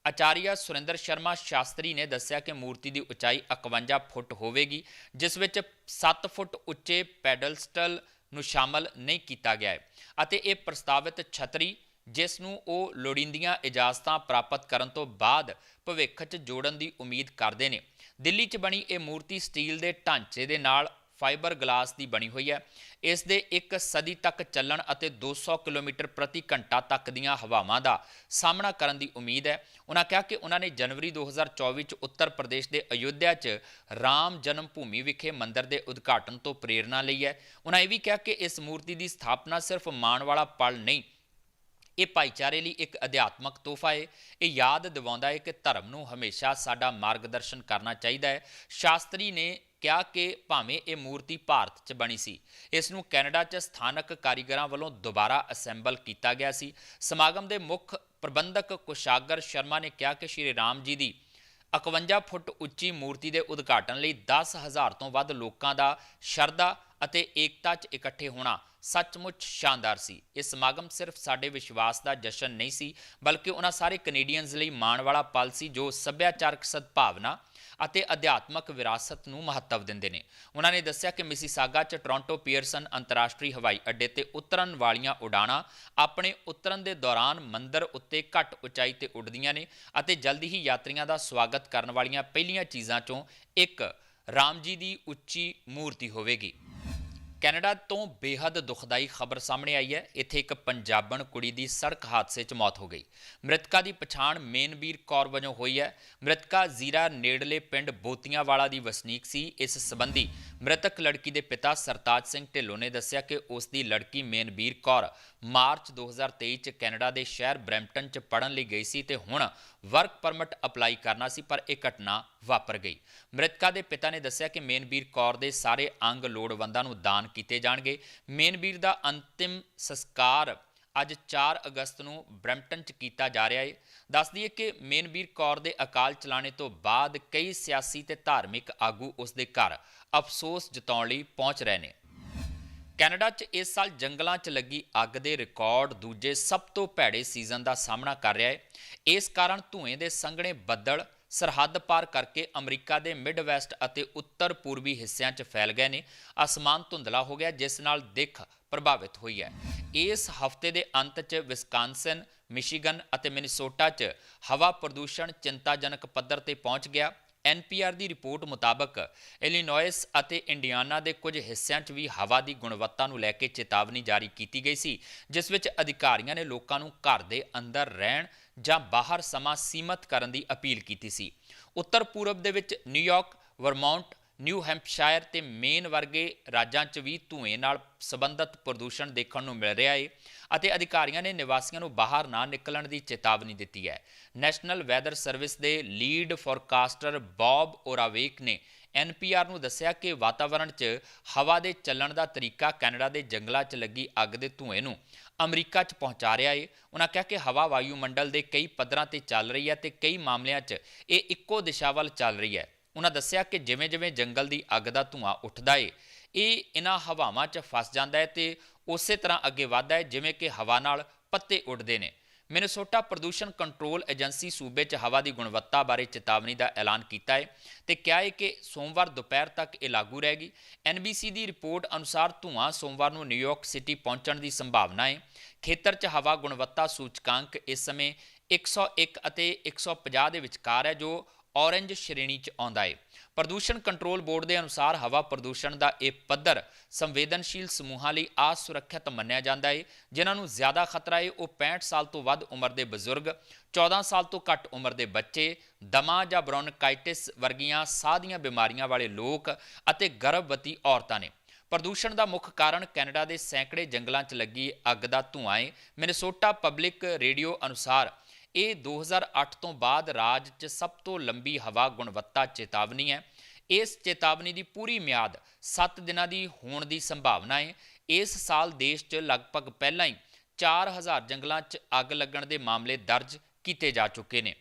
ਆਚਾਰੀਆ ਸੁਰਿੰਦਰ ਸ਼ਰਮਾ ਸ਼ਾਸਤਰੀ ਨੇ ਦੱਸਿਆ ਕਿ ਮੂਰਤੀ ਦੀ ਉਚਾਈ 51 ਫੁੱਟ ਹੋਵੇਗੀ, ਜਿਸ ਵਿੱਚ 7 ਫੁੱਟ ਉੱਚੇ ਪੈਡਲਸਟਲ ਨੂੰ ਸ਼ਾਮਲ ਨਹੀਂ ਕੀਤਾ ਗਿਆ ਹੈ ਅਤੇ ਇਹ ਪ੍ਰਸਤਾਵਿਤ ਛਤਰੀ, ਜਿਸ ਨੂੰ ਉਹ ਲੋੜੀਂਦੀਆਂ ਇਜਾਜ਼ਤਾਂ ਪ੍ਰਾਪਤ ਕਰਨ ਤੋਂ ਬਾਅਦ ਭਵਿੱਖ 'ਚ ਜੋੜਨ ਦੀ ਉਮੀਦ ਕਰਦੇ ਨੇ। ਦਿੱਲੀ 'ਚ ਬਣੀ ਇਹ ਮੂਰਤੀ ਸਟੀਲ ਦੇ ਢਾਂਚੇ ਦੇ ਨਾਲ ਫਾਈਬਰ ਗਲਾਸ ਦੀ ਬਣੀ ਹੋਈ ਹੈ। ਇਸ ਦੇ ਇੱਕ ਸਦੀ ਤੱਕ ਚੱਲਣ ਅਤੇ 200 ਕਿਲੋਮੀਟਰ ਪ੍ਰਤੀ ਘੰਟਾ ਤੱਕ ਦੀਆਂ ਹਵਾਵਾਂ ਦਾ ਸਾਹਮਣਾ ਕਰਨ ਦੀ ਉਮੀਦ ਹੈ। ਉਹਨਾਂ ਕਿਹਾ ਕਿ ਉਹਨਾਂ ਨੇ ਜਨਵਰੀ 2024 ਚ ਉੱਤਰ ਪ੍ਰਦੇਸ਼ ਦੇ ਅਯੁੱਧਿਆ 'ਚ ਰਾਮ ਜਨਮ ਭੂਮੀ ਵਿਖੇ ਮੰਦਿਰ ਦੇ ਉਦਘਾਟਨ ਤੋਂ ਪ੍ਰੇਰਣਾ ਲਈ ਹੈ। ਉਹਨਾਂ ਇਹ ਵੀ ਕਿਹਾ ਕਿ ਇਸ ਮੂਰਤੀ ਦੀ ਸਥਾਪਨਾ ਸਿਰਫ ਮਾਣ ਵਾਲਾ ਪਲ ਨਹੀਂ, ਇਹ ਭਾਈਚਾਰੇ ਲਈ ਇੱਕ ਅਧਿਆਤਮਕ ਤੋਹਫਾ ਹੈ ਇਹ ਯਾਦ ਦਿਵਾਉਂਦਾ ਹੈ ਕਿ ਧਰਮ ਨੂੰ ਹਮੇਸ਼ਾ ਸਾਡਾ ਮਾਰਗਦਰਸ਼ਨ ਕਰਨਾ ਚਾਹੀਦਾ ਹੈ। ਸ਼ਾਸਤਰੀ ਨੇ ਕਿਹਾ ਕਿ ਭਾਵੇਂ ਇਹ ਮੂਰਤੀ ਭਾਰਤ 'ਚ ਬਣੀ ਸੀ, ਇਸ ਨੂੰ ਕੈਨੇਡਾ 'ਚ ਸਥਾਨਕ ਕਾਰੀਗਰਾਂ ਵੱਲੋਂ ਦੁਬਾਰਾ ਅਸੈਂਬਲ ਕੀਤਾ ਗਿਆ ਸੀ। ਸਮਾਗਮ ਦੇ ਮੁੱਖ ਪ੍ਰਬੰਧਕ ਕੁਸ਼ਾਗਰ ਸ਼ਰਮਾ ਨੇ ਕਿਹਾ ਕਿ ਸ਼੍ਰੀ ਰਾਮ ਜੀ ਦੀ 51 ਫੁੱਟ ਉੱਚੀ ਮੂਰਤੀ ਦੇ ਉਦਘਾਟਨ ਲਈ 10000 ਤੋਂ ਵੱਧ ਲੋਕਾਂ ਦਾ ਸ਼ਰਧਾ ਅਤੇ ਏਕਤਾ 'ਚ ਇਕੱਠੇ ਹੋਣਾ ਸੱਚਮੁੱਚ ਸ਼ਾਨਦਾਰ ਸੀ। ਇਹ ਸਮਾਗਮ ਸਿਰਫ ਸਾਡੇ ਵਿਸ਼ਵਾਸ ਦਾ ਜਸ਼ਨ ਨਹੀਂ ਸੀ, ਬਲਕਿ ਉਹਨਾਂ ਸਾਰੇ ਕੈਨੇਡੀਅਨਜ਼ ਲਈ ਮਾਣ ਵਾਲਾ ਪਲ ਸੀ ਜੋ ਸੱਭਿਆਚਾਰਕ ਸਦਭਾਵਨਾ ਅਤੇ ਅਧਿਆਤਮਕ ਵਿਰਾਸਤ ਨੂੰ ਮਹੱਤਵ ਦਿੰਦੇ ਨੇ। ਉਹਨਾਂ ਨੇ ਦੱਸਿਆ ਕਿ ਮਿਸੀਸਾਗਾ 'ਚ ਟੋਰਾਂਟੋ ਪੀਅਰਸਨ ਅੰਤਰਰਾਸ਼ਟਰੀ ਹਵਾਈ ਅੱਡੇ ਤੇ ਉਤਰਨ ਵਾਲੀਆਂ ਉਡਾਣਾਂ ਆਪਣੇ ਉਤਰਨ ਦੇ ਦੌਰਾਨ ਮੰਦਰ ਉੱਤੇ ਘੱਟ ਉਚਾਈ ਤੇ ਉੱਡਦੀਆਂ ਨੇ ਅਤੇ ਜਲਦੀ ਹੀ ਯਾਤਰੀਆਂ ਦਾ ਸਵਾਗਤ ਕਰਨ ਵਾਲੀਆਂ ਪਹਿਲੀਆਂ ਚੀਜ਼ਾਂ 'ਚੋਂ ਇੱਕ ਰਾਮ ਜੀ ਦੀ ਉੱਚੀ ਮੂਰਤੀ ਹੋਵੇਗੀ। ਕੈਨੇਡਾ ਤੋਂ ਬੇहद ਦੁਖਦਾਈ ਖਬਰ ਸਾਹਮਣੇ ਆਈ ਹੈ। ਇੱਥੇ ਇੱਕ ਪੰਜਾਬਣ ਕੁੜੀ ਦੀ ਸੜਕ ਹਾਦਸੇ 'ਚ ਮੌਤ ਹੋ ਗਈ। ਮ੍ਰਿਤਕਾ ਦੀ ਪਛਾਣ ਮੇਨਵੀਰ ਕੌਰ ਵਜੋਂ ਹੋਈ ਹੈ। ਮ੍ਰਿਤਕਾ ਜ਼ੀਰਾ ਨੇੜਲੇ ਪਿੰਡ ਬੋਤੀਆਂ ਵਾਲਾ ਦੀ ਵਸਨੀਕ ਸੀ। ਇਸ ਸੰਬੰਧੀ ਮ੍ਰਿਤਕ ਲੜਕੀ ਦੇ ਪਿਤਾ ਸਰਤਾਜ ਸਿੰਘ ਢਿੱਲੋਂ ਨੇ ਦੱਸਿਆ ਕਿ ਉਸ ਦੀ ਲੜਕੀ ਮੇਨਵੀਰ ਕੌਰ ਮਾਰਚ 2023 ਚ ਕੈਨੇਡਾ ਦੇ ਸ਼ਹਿਰ ਬਰੈਂਪਟਨ ਚ ਪੜਨ ਲਈ ਗਈ ਸੀ ਤੇ ਹੁਣ ਵਰਕ ਪਰਮਿਟ ਅਪਲਾਈ ਕਰਨਾ ਸੀ, ਪਰ ਇਹ ਘਟਨਾ ਵਾਪਰ ਗਈ। ਮ੍ਰਿਤਕਾ ਦੇ ਪਿਤਾ ਨੇ ਦੱਸਿਆ ਕਿ ਮੇਨਬੀਰ ਕੌਰ ਦੇ ਸਾਰੇ ਅੰਗ ਲੋੜਵੰਦਾਂ ਨੂੰ ਦਾਨ ਕੀਤੇ ਜਾਣਗੇ। ਮੇਨਬੀਰ ਦਾ ਅੰਤਿਮ ਸੰਸਕਾਰ ਅੱਜ 4 ਅਗਸਤ ਨੂੰ ਬਰੈਂਪਟਨ 'ਚ ਕੀਤਾ ਜਾ ਰਿਹਾ ਹੈ ਦੱਸ ਦਈਏ ਕਿ ਮੇਨਵੀਰ ਕੌਰ ਦੇ ਅਕਾਲ ਚਲਾਣੇ ਤੋਂ ਬਾਅਦ ਕਈ ਸਿਆਸੀ ਤੇ ਧਾਰਮਿਕ ਆਗੂ ਉਸ ਦੇ ਘਰ ਅਫਸੋਸ ਜਤਾਉਣ ਲਈ ਪਹੁੰਚ ਰਹੇ ਨੇ। ਕੈਨੇਡਾ 'ਚ ਇਸ ਸਾਲ ਜੰਗਲਾਂ 'ਚ ਲੱਗੀ ਅੱਗ ਦੇ ਰਿਕਾਰਡ ਦੂਜੇ ਸਭ ਤੋਂ ਭੈੜੇ ਸੀਜ਼ਨ ਦਾ ਸਾਹਮਣਾ ਕਰ ਰਿਹਾ ਹੈ। ਇਸ ਕਾਰਨ ਧੂਏ ਦੇ ਸੰਘਣੇ ਬੱਦਲ ਸਰਹੱਦ ਪਾਰ ਕਰਕੇ ਅਮਰੀਕਾ ਦੇ ਮਿਡਵੈਸਟ ਅਤੇ ਉੱਤਰ ਪੂਰਬੀ ਹਿੱਸਿਆਂ 'ਚ ਫੈਲ ਗਏ ਨੇ। ਅਸਮਾਨ ਧੁੰਦਲਾ ਹੋ ਗਿਆ, ਜਿਸ ਨਾਲ ਦਿੱਖ ਪ੍ਰਭਾਵਿਤ ਹੋਈ ਹੈ। ਇਸ ਹਫ਼ਤੇ ਦੇ ਅੰਤ 'ਚ ਵਿਸਕਾਂਸਨ, ਮਿਸ਼ੀਗਨ ਅਤੇ ਮਿਨੀਸੋਟਾ 'ਚ ਹਵਾ ਪ੍ਰਦੂਸ਼ਣ ਚਿੰਤਾਜਨਕ ਪੱਧਰ ਤੇ ਪਹੁੰਚ ਗਿਆ। ਐਨਪੀਆਰ ਦੀ ਰਿਪੋਰਟ ਮੁਤਾਬਕ, ਇਲੀਨੋਇਸ ਅਤੇ ਇੰਡੀਆਨਾ ਦੇ ਕੁਝ ਹਿੱਸਿਆਂ 'ਚ ਵੀ ਹਵਾ ਦੀ ਗੁਣਵੱਤਾ ਨੂੰ ਲੈ ਕੇ ਚੇਤਾਵਨੀ ਜਾਰੀ ਕੀਤੀ ਗਈ ਸੀ, ਜਿਸ ਵਿੱਚ ਅਧਿਕਾਰੀਆਂ ਨੇ ਲੋਕਾਂ ਨੂੰ ਘਰ ਦੇ ਅੰਦਰ ਰਹਿਣ ਜਾਂ ਬਾਹਰ ਸਮਾਂ ਸੀਮਤ ਕਰਨ ਦੀ ਅਪੀਲ ਕੀਤੀ ਸੀ। ਉੱਤਰ ਪੂਰਬ ਦੇ ਵਿੱਚ New York, Vermont New Hampshire ਤੇ ਮੇਨ ਵਰਗੇ ਰਾਜਾਂ 'ਚ ਵੀ ਧੂਏ ਨਾਲ ਸੰਬੰਧਿਤ ਪ੍ਰਦੂਸ਼ਣ ਦੇਖਣ ਨੂੰ ਮਿਲ ਰਿਹਾ ਹੈ ਅਤੇ ਅਧਿਕਾਰੀਆਂ ਨੇ ਨਿਵਾਸੀਆਂ ਨੂੰ ਬਾਹਰ ਨਾ ਨਿਕਲਣ ਦੀ ਚੇਤਾਵਨੀ ਦਿੱਤੀ ਹੈ। ਨੈਸ਼ਨਲ ਵੈਦਰ ਸਰਵਿਸ ਦੇ ਲੀਡ ਫੋਰਕਾਸਟਰ ਬੌਬ ਓਰਾਵੇਕ ਨੇ ਐਨਪੀਆਰ ਨੂੰ ਦੱਸਿਆ ਕਿ ਵਾਤਾਵਰਣ 'ਚ ਹਵਾ ਦੇ ਚੱਲਣ ਦਾ ਤਰੀਕਾ ਕੈਨੇਡਾ ਦੇ ਜੰਗਲਾਂ 'ਚ ਲੱਗੀ ਅੱਗ ਦੇ ਧੂਏ ਨੂੰ ਅਮਰੀਕਾ 'ਚ ਪਹੁੰਚਾ ਰਿਹਾ ਏ। ਉਹਨਾਂ ਕਿਹਾ ਕਿ ਹਵਾ ਵਾਯੂਮੰਡਲ ਦੇ ਕਈ ਪੱਧਰਾਂ ਤੇ ਚੱਲ ਰਹੀ ਹੈ ਤੇ ਕਈ ਮਾਮਲਿਆਂ 'ਚ ਇਹ ਇੱਕੋ ਦਿਸ਼ਾ ਵੱਲ ਚੱਲ ਰਹੀ ਹੈ। ਉਹਨਾਂ ਦੱਸਿਆ ਕਿ ਜਿਵੇਂ-ਜਿਵੇਂ ਜੰਗਲ ਦੀ ਅੱਗ ਦਾ ਧੂਆਂ ਉੱਠਦਾ ਏ, ਇਹ ਇਹਨਾਂ ਹਵਾਵਾਂ 'ਚ ਫਸ ਜਾਂਦਾ ਹੈ ਤੇ ਉਸੇ ਤਰ੍ਹਾਂ ਅੱਗੇ ਵਧਦਾ ਹੈ ਜਿਵੇਂ ਕਿ ਹਵਾ ਨਾਲ ਪੱਤੇ ਉੱਡਦੇ ਨੇ। ਮਿਨੇਸੋਟਾ ਪ੍ਰਦੂਸ਼ਣ ਕੰਟਰੋਲ ਏਜੰਸੀ ਸੂਬੇ 'ਚ ਹਵਾ ਦੀ ਗੁਣਵੱਤਾ ਬਾਰੇ ਚੇਤਾਵਨੀ ਦਾ ਐਲਾਨ ਕੀਤਾ ਹੈ ਤੇ ਕਿਹਾ ਹੈ ਕਿ ਸੋਮਵਾਰ ਦੁਪਹਿਰ ਤੱਕ ਇਹ ਲਾਗੂ ਰਹੇਗੀ। ਐਨਬੀਸੀ ਦੀ ਰਿਪੋਰਟ ਅਨੁਸਾਰ ਧੂਆਂ ਸੋਮਵਾਰ ਨੂੰ ਨਿਊਯਾਰਕ ਸਿਟੀ ਪਹੁੰਚਣ ਦੀ ਸੰਭਾਵਨਾ ਹੈ ਖੇਤਰ 'ਚ ਹਵਾ ਗੁਣਵੱਤਾ ਸੂਚਕਾਂਕ ਇਸ ਸਮੇਂ 101 ਅਤੇ 150 ਦੇ ਵਿਚਕਾਰ ਹੈ, ਜੋ ਔਰੰਜ ਸ਼੍ਰੇਣੀ 'ਚ ਆਉਂਦਾ ਏ। ਪ੍ਰਦੂਸ਼ਣ ਕੰਟਰੋਲ ਬੋਰਡ ਦੇ ਅਨੁਸਾਰ ਹਵਾ ਪ੍ਰਦੂਸ਼ਣ ਦਾ ਇਹ ਪੱਧਰ ਸੰਵੇਦਨਸ਼ੀਲ ਸਮੂਹਾਂ ਲਈ ਅਸੁਰੱਖਿਅਤ ਮੰਨਿਆ ਜਾਂਦਾ ਏ, ਜਿਨ੍ਹਾਂ ਨੂੰ ਜ਼ਿਆਦਾ ਖਤਰਾ ਏ, ਉਹ 65 ਸਾਲ ਤੋਂ ਵੱਧ ਉਮਰ ਦੇ ਬਜ਼ੁਰਗ 14 ਸਾਲ ਤੋਂ ਘੱਟ ਉਮਰ ਦੇ ਬੱਚੇ, ਦਮਾ ਜਾਂ ਬ੍ਰੌਨਕਾਈਟਿਸ ਵਰਗੀਆਂ ਸਾਹ ਦੀਆਂ ਬਿਮਾਰੀਆਂ ਵਾਲੇ ਲੋਕ ਅਤੇ ਗਰਭਵਤੀ ਔਰਤਾਂ ਨੇ। ਪ੍ਰਦੂਸ਼ਣ ਦਾ ਮੁੱਖ ਕਾਰਨ ਕੈਨੇਡਾ ਦੇ ਸੈਂਕੜੇ ਜੰਗਲਾਂ 'ਚ ਲੱਗੀ ਅੱਗ ਦਾ ਧੂਆਂ ਏ। ਮਿਨੇਸੋਟਾ ਪਬਲਿਕ ਰੇਡੀਓ ਅਨੁਸਾਰ ਇਹ 2008 ਤੋਂ ਬਾਅਦ ਰਾਜ 'ਚ ਸਭ ਤੋਂ ਲੰਬੀ ਹਵਾ ਗੁਣਵੱਤਾ ਚੇਤਾਵਨੀ ਹੈ। ਇਸ ਚੇਤਾਵਨੀ ਦੀ ਪੂਰੀ ਮਿਆਦ 7 ਦਿਨਾਂ ਦੀ ਹੋਣ ਦੀ ਸੰਭਾਵਨਾ ਹੈ। ਇਸ ਸਾਲ ਦੇਸ਼ 'ਚ ਲਗਭਗ ਪਹਿਲਾਂ ਹੀ 4000 ਜੰਗਲਾਂ 'ਚ ਅੱਗ ਲੱਗਣ ਦੇ ਮਾਮਲੇ ਦਰਜ ਕੀਤੇ ਜਾ ਚੁੱਕੇ ਨੇ।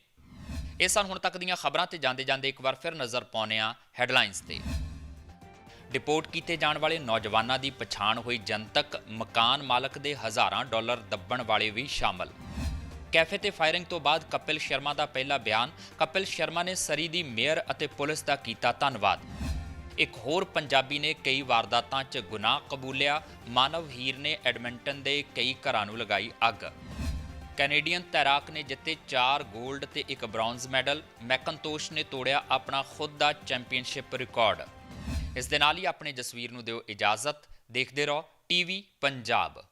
ਇਹ ਸਨ ਹੁਣ ਤੱਕ ਦੀਆਂ ਖਬਰਾਂ ਤੇ ਜਾਂਦੇ ਜਾਂਦੇ ਇੱਕ ਵਾਰ ਫਿਰ ਨਜ਼ਰ ਪਾਉਂਦੇ ਹਾਂ ਹੈਡਲਾਈਨਸ ਤੇ। ਡਿਪੋਰਟ ਕੀਤੇ ਜਾਣ ਵਾਲੇ ਨੌਜਵਾਨਾਂ ਦੀ ਪਛਾਣ ਹੋਈ ਜਨਤਕ ਮਕਾਨ ਮਾਲਕ ਦੇ ਹਜ਼ਾਰਾਂ ਡਾਲਰ ਦੱਬਣ ਵਾਲੇ ਵੀ ਸ਼ਾਮਲ। ਕੈਫੇ ਤੇ ਫਾਇਰਿੰਗ ਤੋਂ ਬਾਅਦ ਕਪਿਲ ਸ਼ਰਮਾ ਦਾ ਪਹਿਲਾ ਬਿਆਨ, ਕਪਿਲ ਸ਼ਰਮਾ ਨੇ ਸਰੀ ਦੀ ਮੇਅਰ ਅਤੇ ਪੁਲਿਸ ਦਾ ਕੀਤਾ ਧੰਨਵਾਦ। ਇੱਕ ਹੋਰ ਪੰਜਾਬੀ ਨੇ ਕਈ ਵਾਰਦਾਤਾਂ 'ਚ ਗੁਨਾਹ ਕਬੂਲਿਆ, ਮਾਨਵ ਹੀਰ ਨੇ ਐਡਮਿੰਟਨ ਦੇ ਕਈ ਘਰਾਂ ਨੂੰ ਲਗਾਈ ਅੱਗ। ਕੈਨੇਡੀਅਨ ਤੈਰਾਕ ਨੇ ਜਿੱਤੇ 4 골ਡ ਤੇ ਇੱਕ ਬ੍ਰੌਂਜ਼ ਮੈਡਲ ਮੈਕਨਤੋਸ਼ ਨੇ ਤੋੜਿਆ ਆਪਣਾ ਖੁਦ ਦਾ ਚੈਂਪੀਅਨਸ਼ਿਪ ਰਿਕਾਰਡ। ਇਸ ਦੇ ਨਾਲ ਹੀ ਆਪਣੇ ਜਸਵੀਰ ਨੂੰ ਦਿਓ ਇਜਾਜ਼ਤ, ਦੇਖਦੇ ਰਹੋ ਟੀਵੀ ਪੰਜਾਬ।